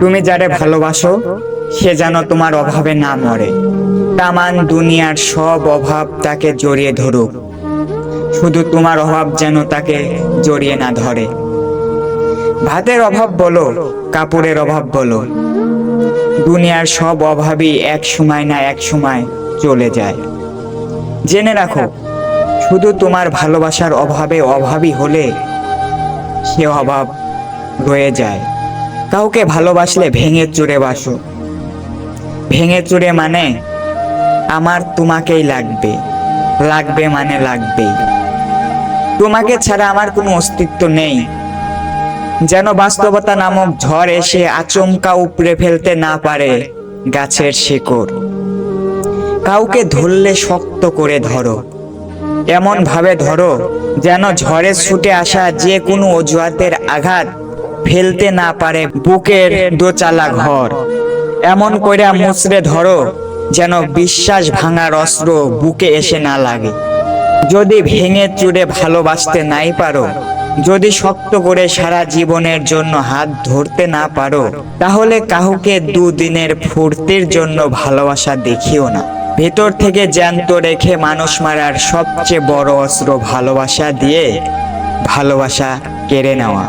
তুমি যারে ভালোবাসো, সে যেন তোমার অভাবে না মরে। তামান দুনিয়ার সব অভাব তাকে জড়িয়ে ধরুক। শুধু তোমার অভাব যেন তাকে জড়িয়ে না ধরে। ভাতের অভাব বলো, কাপড়ের অভাব বলো। দুনিয়ার সব অভাবই এক সময় না এক সময় চলে যায়। জেনে রাখো, শুধু তোমার ভালোবাসার অভাবে অভাবী হলে সে অভাব রয়ে যায়। কাউকে ভালোবাসলে ভেঙে চুরে বাসো। ভেঙে চুরে মানে আমার তোমাকেই লাগবে। লাগবে মানে লাগবেই তোমাকে ছাড়া আমার কোনো অস্তিত্ব নেই। যেন বাস্তবতা নামক ঝড় এসে আচমকা উপড়ে ফেলতে না পারে গাছের শিকড়। কাউকে ধরলে শক্ত করে ধরো। এমন ভাবে ধরো যেন ঝড়ে ছুটে আসা যে কোনো অজুহাতের আঘাত ফেলতে না পারে বুকের দোচালা ঘর। এমন কইরা মুচড়ে ধরো, যেন বিশ্বাস ভাঙার অস্ত্র বুকে এসে না লাগে। যদি ভেঙে চুরে ভালোবাসতে নাই পারো, যদি শক্ত করে সারা জীবনের জন্য হাত ধরতে না পারো, তাহলে কাউকে দুদিনের ফুর্তির জন্য ভালোবাসা দেখিও না। ভেতর থেকে জ্যান্ত রেখে মানুষ মারার সবচেয়ে বড় অস্ত্র ভালোবাসা দিয়ে ভালোবাসা কেড়ে নেওয়া।